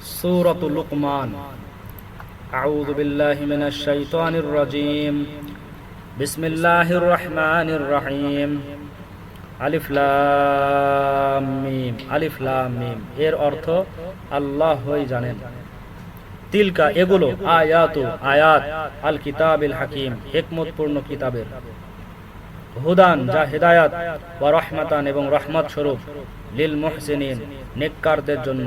سورة لقمان أعوذ بالله من الشيطان الرجيم بسم الله الرحمن الرحيم আলিফ লাম মিম আলিফ লাম মিম এর অর্থ আল্লাহ হই জানেন তিলকা এগুলো আয়াত আয়াত আল কিতাবিল হাকিম হিকমতপূর্ণ কিতাবের হুদান যা হেদায়াত ওয়া রহমাতান এবং রহমত স্বরূপ লিল মুহসিনিন নেককারদের জন্য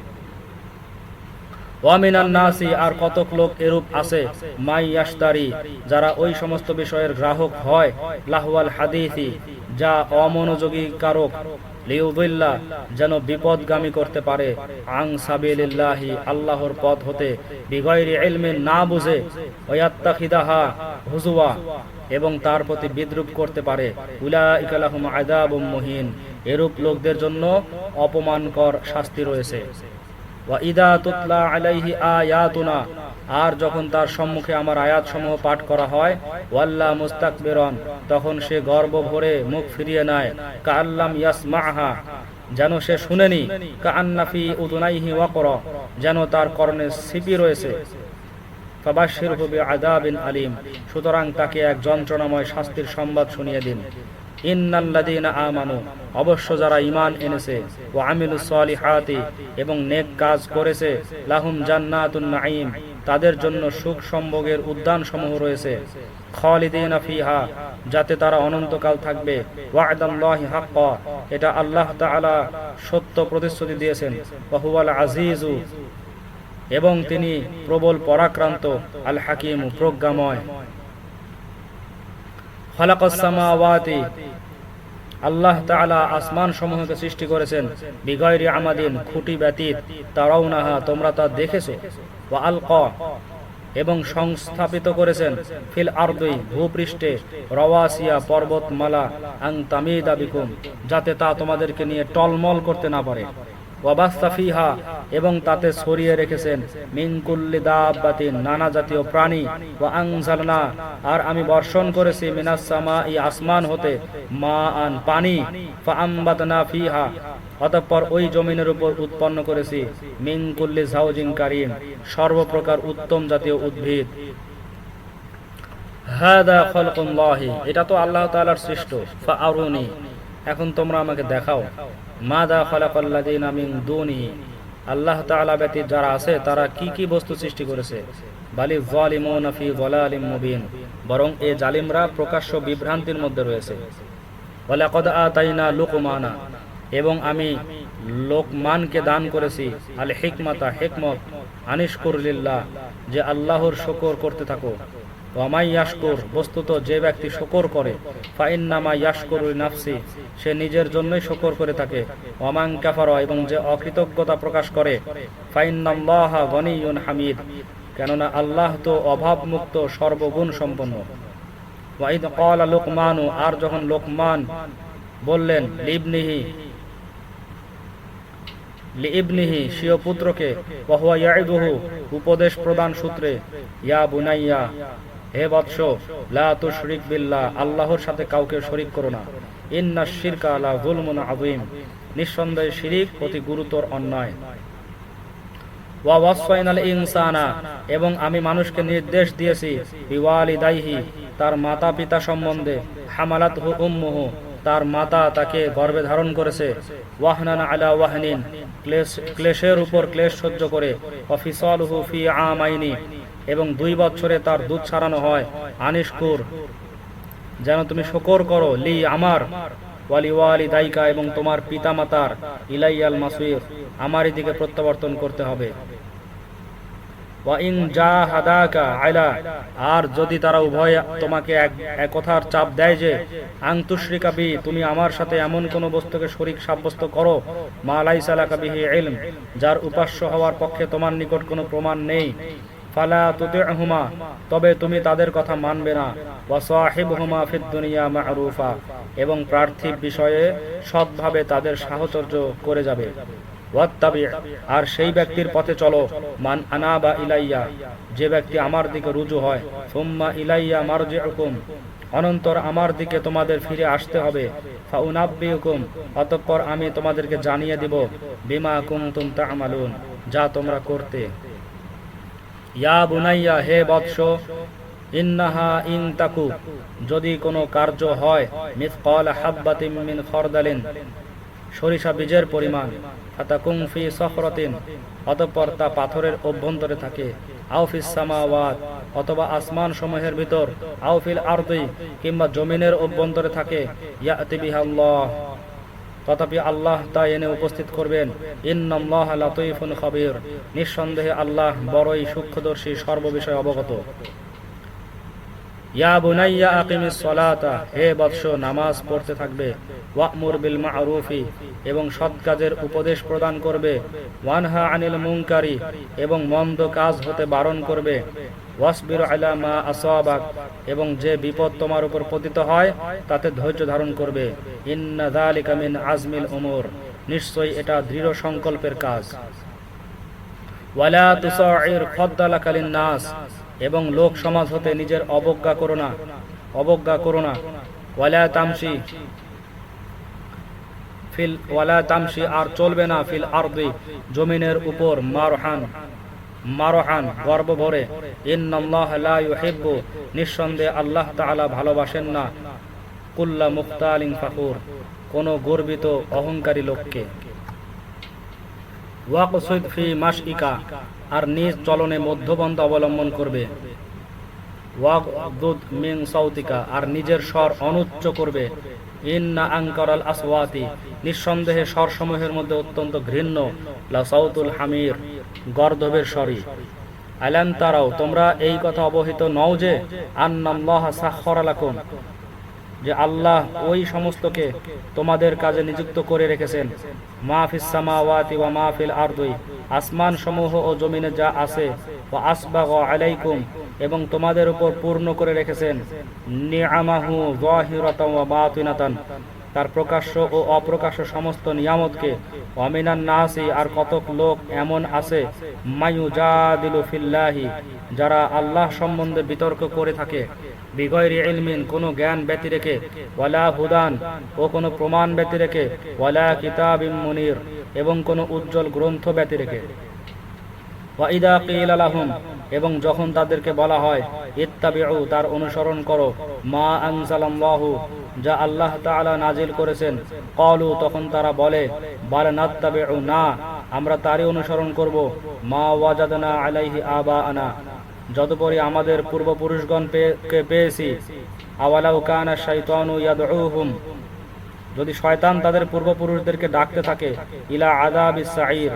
ওয়ামিনান নাসি আর কতক লোক এরূপ আছে, মাই যারা ওই সমস্ত বিষয়ের গ্রাহক হয়, লাহওয়াল হাদিসি, যা অমনোযোগী কারক লিউবিল্লা যেন বিপদগামী করতে পারে। আং সাবিলিল্লাহি, আল্লাহর পথ হতে বিগয়রি ইলমিন না বুঝে, ওয়াত্তাখিদাহা হুজুয়া এবং তার প্রতি বিদ্রুপ করতে পারে। উলাইকা লাহুম আযাবুম মুহিন, এরূপ লোকদের জন্য অপমানকর শাস্তি রয়েছে। তুতলা আলাইহি আর যখন তার সম্মুখে আমার আয়াত সমূহ পাঠ করা হয় তখন সে গর্ব ভরে মুখ ফিরিয়ে নেয় কাল্লাম ইয়াসমাহা যেন সে শুনেনি কান্নাফি উদুনাইহি ওয়াকর, যেন তার কর্ণে সিপি রয়েছে। ফাবাশির হবে আদাবিন আলিম, সুতরাং তাকে এক যন্ত্রণাময় শাস্তির সংবাদ শুনিয়ে দিন। ইন্নাল্লাযীনা আমানু, অবশ্য যারা ঈমান এনেছে ও আমিলুস সালিহাতি, এবং নেক কাজ করেছে, লাহুম জান্নাতুন নাঈম, তাদের জন্য সুখ সম্ভোগের উদ্যান সমূহ রয়েছে। খালিদিনা ফিহা, যাতে তারা অনন্তকাল থাকবে। ওয়া'দাল্লাহি হাক্কা, এটা আল্লাহ তাআলা সত্য প্রতিশ্রুতি দিয়েছেন। ওয়া আজিজু, এবং তিনি প্রবল পরাক্রান্ত, আল হাকিম, প্রজ্ঞাময়। খালাকাস সামাওয়াতি। আল্লাহ তাআলা আসমান সমূহকে সৃষ্টি করেছেন বিগয়রি আমাদিন, খুঁটি ব্যতীত, তারাউনাহা, তোমরা তা দেখেছ? ওয়া আলকা, এবং সংস্থাপিত করেছেন, ফিল আরদই ভূপৃষ্ঠে, রওয়াসিয়া, পর্বতমালা আং তামিদা বিকুম, যাতে তা তোমাদেরকে নিয়ে টলমল করতে না পারে। এবং তাতে ছড়িয়ে রেখেছেন মিনকুল্লি দাব্বাতিন, নানা জাতীয় প্রাণী ও আংজালনা আর আমি বর্ষণ করেছি মিনাসামা ই আসমান হতে মা আন পানি ফাআম্বাতনা ফিহা, অতঃপর ওই জমিনের উপর উৎপন্ন করেছি মিনকুল্লি ঝাউজিন কারিম, সর্বপ্রকার উত্তম জাতীয় উদ্ভিদ। হাদা খলকুল্লাহি, এটা তো আল্লাহ তাআলার সৃষ্ট ফাআরুনি এখন তোমরা আমাকে দেখাও। মাদা আল্লাহ যারা আছে, তারা কি কি বস্তু সৃষ্টি করেছে? বালি বরং এ জালিমরা প্রকাশ্য বিভ্রান্তির মধ্যে রয়েছে। এবং আমি লোকমানকে দান করেছি আল হিকমাতা হিকমত, আনিশকুর লিল্লাহ, যে আল্লাহর শকর করতে থাকো। ওয়ামাই ইয়াশকুর, বস্তুত যে ব্যক্তি শকর করে, ফাইন্নামা ইয়াশকুর নাফসি, সে নিজের জন্যই শকর করে থাকে। ওয়ামাং কাফার এবং যে অকৃতজ্ঞতা প্রকাশ করে, ফাইন্নাল্লাহ গনিয়ুন হামিদ, কেননা আল্লাহ তো অভাবমুক্ত, সর্বগুণ সম্পন্ন। ওয়াইদ ক্বালা লোকমানু, আর যখন লোকমান বললেন, লিবনিহি লিবনিহি, স্বীয় পুত্রকে ওয়াহুয়া ইয়াইদুহু উপদেশ প্রদান সূত্রে, ইয়া বুনাইয়া হে আল্লাহর সাথে কাউকে শরিক করো না। ইন্না শিরকা লা যুলমুন আযীম। নিঃসন্দেহে শিরিক অতি গুরুতর অন্যায়। এবং আমি মানুষকে নির্দেশ দিয়েছি তার মাতা পিতা সম্বন্ধে। হামালাত হু উম্মুহু, তার মাতা তাকে গর্ভে ধারণ করেছে। আলা ক্লেশের উপর ক্লেশ সহ্য করে। এবং দুই বছরে তার দুধ ছাড়ানো হয়। আনিশকুর, যেন তুমি শকর করো, লি আমার, ওয়ালি ওয়ালি দায়িকা এবং তোমার পিতা মাতার ইলাইয়াল মাসুইর আমারই দিকে প্রত্যাবর্তন করতে হবে। আর যদি তারা উভয় তোমাকে এক কথার চাপ দেয় যে আংতুশ্রিকা বি, তুমি আমার সাথে এমন কোন বস্তুকে শরীক সাব্যস্ত করো, মা লাইসা লাকা বিহি যার উপাস্য হওয়ার পক্ষে তোমার নিকট কোনো প্রমাণ নেই। তবে তুমি তাদের কথা মানবে না। এবং প্রার্থিব বিষয়ে সৎভাবে তাদের সাহচর্য করে যাবে। আর সেই ব্যক্তির পথে চলো। মান আনাবা ইলাইয়া, যে ব্যক্তি আমার দিকে রুজু হয় ইলাইয়া মারজিউকুম, অনন্তর আমার দিকে তোমাদের ফিরে আসতে হবে। অতঃপর আমি তোমাদেরকে জানিয়ে দিব, বিমা কুনতুম তা'মালুন, যা তোমরা করতে। ইয়া বুনাইয়া হে বৎস, ইন্নাহা ইন তাকু, যদি কোনো কার্য হয়, মিসকাল হাব্বাতিন মিন খরদালিন, সরিষা বীজের পরিমাণ, ফাতাকুম ফি সখরতিন, অতঃপর তা পাথরের অভ্যন্তরে থাকে আউফিস সামাওয়াত, অথবা আসমান সমূহের ভিতর আউফিল আরদি, কিংবা জমিনের অভ্যন্তরে থাকে ইয়াতি বিহাল্লাহ তথাপি আল্লাহ তা এনে উপস্থিত করবেন। খাবীর। নিঃসন্দেহে আল্লাহ বড়ই সূক্ষ্মদর্শী, সর্ববিষয়ে অবগত। ইয়া হে বৎস, নামাজ পড়তে থাকবে। বিল এবং সৎ কাজের উপদেশ প্রদান করবে। ওয়ানহা আনিল এবং মন্দ কাজ হতে বারণ করবে। ওয়াসবির এবং যে বিপদ তোমার উপর পতিত হয়, তাতে ধৈর্য ধারণ করবে। আজমিল উমুর, নিশ্চয়ই এটা দৃঢ় সংকল্পের কাজ। খদ্দালাকালিন নাস এবং লোক সমাজ হতে নিজের অবজ্ঞা করো না, অবজ্ঞা করো না। ওয়ালা তামসি ফিল তামসি আর চলবে না ফিল আরদি, জমিনের উপর মারহান মারহান গর্ব ভরে নিঃসন্দেহে আল্লাহ ভালোবাসেন না কুল্লা ফাখুর, কোন গর্বিত অহংকারী লোককে। ফি মাসইকা আর নিজ চলনে মধ্যবন্ধ অবলম্বন করবে। আর নিজের স্বর অনুচ্চ করবে। ইন্না আনকারাল আসওয়াতি, নিঃসন্দেহে মধ্যে অত্যন্ত ঘৃণ্য। হামির। গর্দবের স্বরী আলাম তারাও, তোমরা এই কথা অবহিত নও যে, আন্নাল্লাহ সাখখারা লাকুম, যে আল্লাহ ওই সমস্তকে তোমাদের কাজে নিযুক্ত করে রেখেছেন। মাহফিস সামাওয়াতি ওয়া মাহফিল আরদুই আসমান সমূহ ও জমিনে যা আছে ও আসবাগ আলাইকুম, এবং তোমাদের উপর পূর্ণ করে রেখেছেন। নিআমাহু যাহিরাতান ওয়া বাতিনাতান, তার প্রকাশ্য ও অপ্রকাশ্য সমস্ত নিয়ামতকে নাসি, আর কতক লোক এমন আছে যারা আল্লাহ সম্বন্ধে বিতর্ক করে থাকে। বিগয়রি কোনো জ্ঞান ব্যতি রেখে, ওয়ালা হুদান, ও কোনো প্রমাণ ব্যতি রেখে, ওয়ালা কিতাব মুনির, এবং কোনো উজ্জ্বল গ্রন্থ ব্যতি রেখে। এবং যখন তাদেরকে বলা হয়, ইত্তাবিউ, তার অনুসরণ করো। মা আনজালাল্লাহু, যা আল্লাহ তাআলা নাজিল করেছেন। কলু তখন তারা বলে, বাল নাত্তাবিউ, না, আমরা তারই অনুসরণ করব। মা ওয়াজাদনা আলাইহি আবা আনা যতপরি আমাদের পূর্বপুরুষগণ পেয়েছি। আওয়ালাউ কানা শাইতানু ইয়াদউহুম যদি শয়তান তাদের পূর্বপুরুষদেরকে ডাকতে থাকে, ইলা আযাবিস সাঈর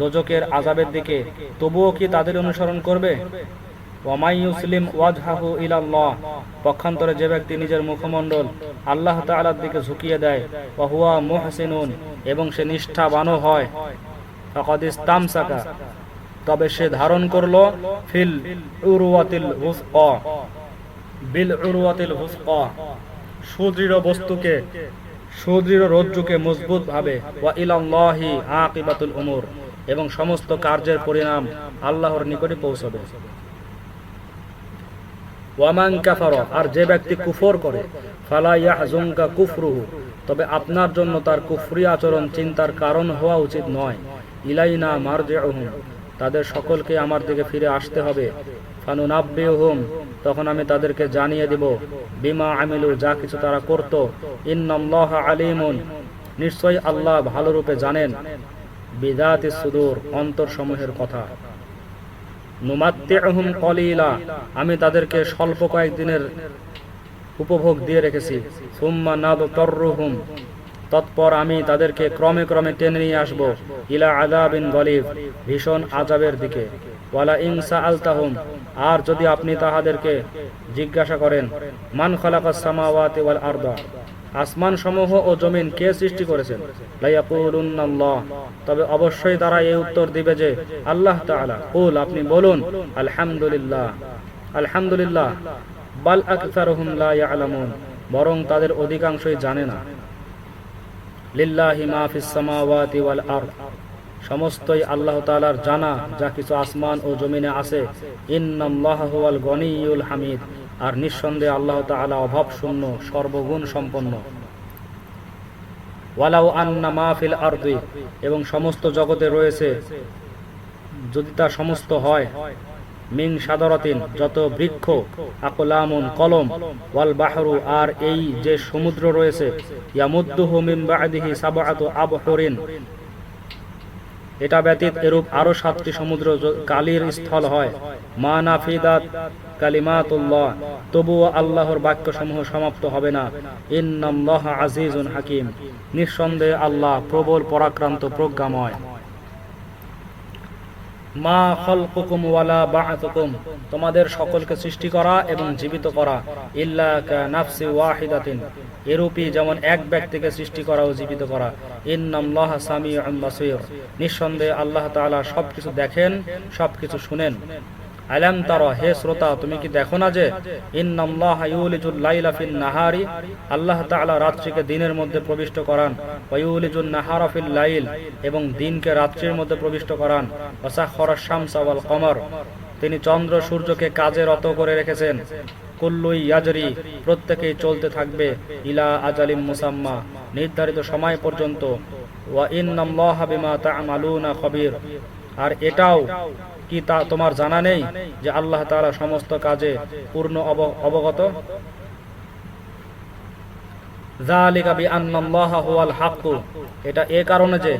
দোজকের আযাবের দিকে, তবুও কি তাদের অনুসরণ করবে? ওয়ামাই ইউসলিম ওয়াজহাহু ইলাল্লাহ, পক্ষান্তরে যে ব্যক্তি নিজের মুখমণ্ডল আল্লাহ তাআলার দিকে ঝুঁকিয়ে দেয়, ওয়া হুয়া মুহসিনুন, এবং সে নিষ্ঠাবানও হয়। ফাকাদ তবে সে ধারণ করল ফিল উরওয়াতিল হুসকা বিল উরওয়াতিল হুসকা সুদৃঢ় বস্তুকে সুদৃঢ় রজ্জুকে মজবুত ভাবে এবং সমস্ত কার্যের পরিণাম আল্লাহর নিকটে পৌঁছবে। আর যে ব্যক্তি কুফর করে তবে আপনার জন্য তার কুফরি আচরণ চিন্তার কারণ হওয়া উচিত নয়। ইলাইনা মারজিউহুম, তাদের সকলকে আমার দিকে ফিরে আসতে হবে। তখন আমি তাদেরকে জানিয়ে দিব, বিমা আমিলু, যা কিছু তারা করত, ইন্নাল্লাহ আলিমুন। নিশ্চয়ই আল্লাহ ভালো রূপে জানেন। বিদাতি সুদূর অন্তর সমূহের কথা আমি তাদেরকে স্বল্প কয়েকদিনের উপভোগ দিয়ে রেখেছি। তৎপর আমি তাদেরকে ক্রমে ক্রমে টেনে নিয়ে আসব ইলা আদাবিন গলিব, ভীষণ আজাবের দিকে। আর যদি আপনি তাহাদেরকে জিজ্ঞাসা করেন, মান আরদা? আসমান সমূহ ও জমিন কে সৃষ্টি করেছেন? তবে অবশ্যই তারা এই উত্তর দিবে যে, আল্লাহ আপনি বলুন, আলহামদুলিল্লাহ। আলহামদুলিল্লাহ। বাল ইয়ালামুন, বরং তাদের অধিকাংশই জানে না। লিল্লাহি মা ফিস ওয়াল আরদ। সমস্তই আল্লাহ তাআলার জানা, যা কিছু আসমান ও জমিনে আছে। গনিয়ুল হামিদ। আর নিঃসন্দেহে আল্লাহ তাআলা অভাব শূন্য সর্বগুণ সম্পন্ন। ওয়ালাউ আন্না মা ফিল আরদি। এবং সমস্ত জগতে রয়েছে, যদি তা সমস্ত হয় মিং সাদরাতিন, যত বৃক্ষ, আকলামুন কলম, ওয়াল বাহরু, আর এই যে সমুদ্র রয়েছে, ইয়ামুদ্দুহু মিন বাদিহি সাবআতু আবহরিন। এটা ব্যতীত এরূপ আরও সাতটি সমুদ্র কালির স্থল হয়। মা নাফিদাত কালিমাতুল্লাহ। তবুও আল্লাহর বাক্য সমূহ সমাপ্ত হবে না। ইন্নাল্লাহ আজিজুন হাকিম। নিঃসন্দেহে আল্লাহ প্রবল পরাক্রান্ত প্রজ্ঞাময়। মা খলকুকুম ওয়ালা বাআতুকুম, তোমাদের সকলকে সৃষ্টি করা এবং জীবিত করা, ইল্লা কানাফসি ওয়াহিদাতিন। এরূপই যেমন এক ব্যক্তিকে সৃষ্টি করা ও জীবিত করা, ইন্নাল্লাহ সামিউন বাসীর। নিঃসন্দেহে আল্লাহ তাআলা সবকিছু দেখেন, সবকিছু শুনেন। আলাম তারা, হে শ্রোতা, তুমি কি দেখো না যে ইন্নাল্লাহ ইউলিজুল লাইলা ফিন নাহারি? আল্লাহ তাআলা রাত্রিকে দিনের মধ্যে প্রবিষ্ট করান। ওয়া ইউলিজুন নাহারা ফিল লাইল, এবং দিনকে রাত্রির মধ্যে প্রবিষ্ট করান। ওয়া সাখখারা শামসা ওয়াল কমর, তিনি চন্দ্র সূর্যকে কাজে রত করে রেখেছেন। কুল্লুই ইয়াজরি, প্রত্যেকেই চলতে থাকবে ইলা আজালিম মুসাম্মা, নির্ধারিত সময় পর্যন্ত। ওয়া ইন্নাল্লাহা বিমা তা'মালুনা খবীর, আর এটাও কি তা তোমার জানা নেই যে আল্লাহ তাআলা সমস্ত কাজে পূর্ণ অবগত? এটা এ কারণে যে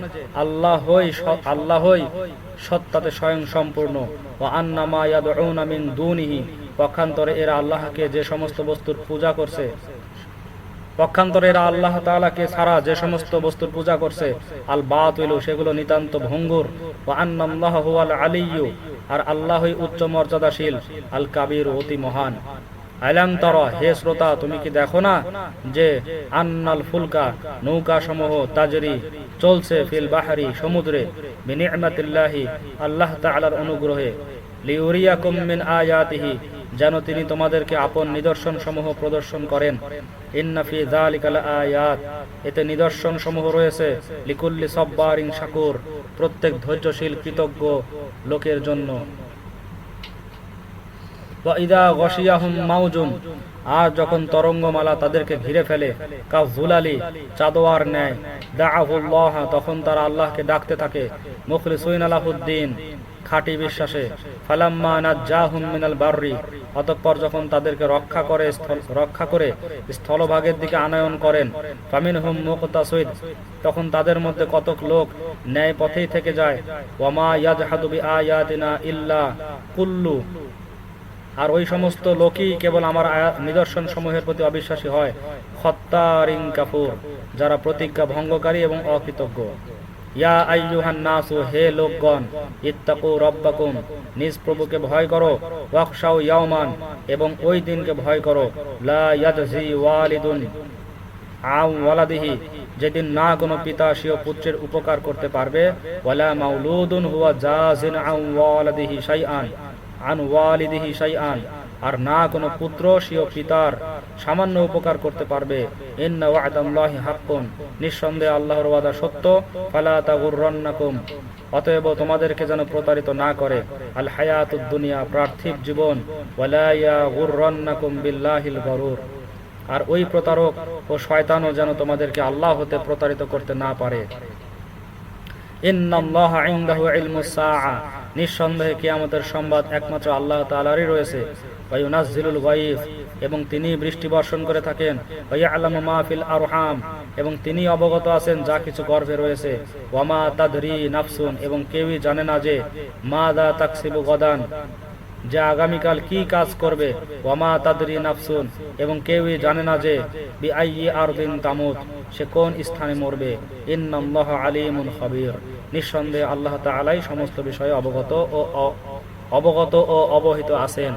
সত্তাতে স্বয়ং সম্পূর্ণ। ও আন্না মা ইয়াদউনা মিন দুনিহি। পক্ষান্তরে এরা আল্লাহকে যে সমস্ত বস্তুর পূজা করছে পক্ষান্তরে আল্লাহ তাআলাকে ছাড়া যে সমস্ত বস্তুর পূজা করছে আল বাতিল সেগুলো নিতান্ত ভঙ্গুর। আন্নাল্লাহ আর আল্লাহই উচ্চ মর্যাদাশীল আল কাবির অতি মহান। আলাম হে শ্রোতা, তুমি কি দেখো না যে আন্নাল ফুলকা নৌকা সমূহ তাজরি চলছে ফিল বাহারি সমুদ্রে, বিনি'মাতিল্লাহি আল্লাহ তাআলার অনুগ্রহে। লিউরিয়াকুম মিন আয়াতিহি যেন তিনি তোমাদেরকে আপন নিদর্শন সমূহ প্রদর্শন করেন। ইন্নাফি এতে নিদর্শন সমূহ রয়েছে। লিকুল্লি সব্বারিং শাকুর। প্রত্যেক ধৈর্যশীল, কৃতজ্ঞ লোকের জন্য। ইদা আর যখন তরঙ্গমালা তাদেরকে ঘিরে ফেলে কা ভুলালি চাদোয়ার ন্যায়, দাআহুল্লাহ, তখন তারা আল্লাহকে ডাকতে থাকে মুখলিসুইন আলাহুদ্দিন, খাঁটি বিশ্বাসে, ফালাম্মা নাজ্জাহুম মিনাল বাররি, অতঃপর যখন তাদেরকে রক্ষা করে রক্ষা করে স্থলভাগের দিকে আনয়ন করেন, ফামিনহুম মুকতাসিদ, তখন তাদের মধ্যে কতক লোক ন্যায় পথেই থেকে যায় ওয়ামা ইয়াজহাদু বিআয়াতিনা ইল্লা কুল্লু আর ওই সমস্ত লোকই কেবল আমার নিদর্শন সমূহের প্রতি অবিশ্বাসী হয়। খত্তারিং কাফুর, যারা প্রতিজ্ঞা ভঙ্গকারী এবং অকৃতজ্ঞ। ইয়া আইয়ুহান নাসু, হে লোকগণ, ইত্তাকু রব্বাকুম, নিজ প্রভুকে ভয় করো ওয়াকশাউ ইয়াওমান, এবং ওই দিনকে ভয় করো। লা ইয়াজজি ওয়ালিদুন আম ওয়ালাদিহি, যেদিন না কোনো পিতা, স্বীয় পুত্রের উপকার করতে পারবে। ওয়ালা মাউলুদুন হুয়া জাজিন আম ওয়ালাদিহি শাইআন। আর না কোনো পুত্র, স্বীয় পিতার সামান্য উপকার করতে পারবে। ইন্না নিঃসন্দেহে আল্লাহর ওয়াদা সত্য। ফালা অতএব তোমাদেরকে যেন প্রতারিত না করে। আল হায়াতুদ দুনিয়া, পার্থিব জীবন। বিল্লাহিল গরুর। আর ওই প্রতারক ও শয়তানও যেন তোমাদেরকে আল্লাহ হতে প্রতারিত করতে না পারে। নিঃসন্দেহে কিয়ামতের সংবাদ একমাত্র আল্লাহ তালারই রয়েছে। এবং তিনি বৃষ্টি বর্ষণ করে থাকেন। ওয়া ইয়ালামু মা ফিল আরহাম, এবং তিনি অবগত আছেন যা কিছু গর্ভে রয়েছে। ওয়া মা তাদরি নাফসুন, এবং কেউই জানে না যে মা দা তাকসিবু গদান, যে আগামীকাল কি কাজ করবে। ওয়ামা তাদরি নাফসুন, এবং কেউই জানে না যে বি আইয়ি আরদিন তামুত। সে কোন স্থানে মরবে? ইন্নাল্লাহ আলিমুল খবীর। নিঃসন্দেহে আল্লাহ তালাই সমস্ত বিষয়ে অবগত ও অবগত ও অবহিত আছেন।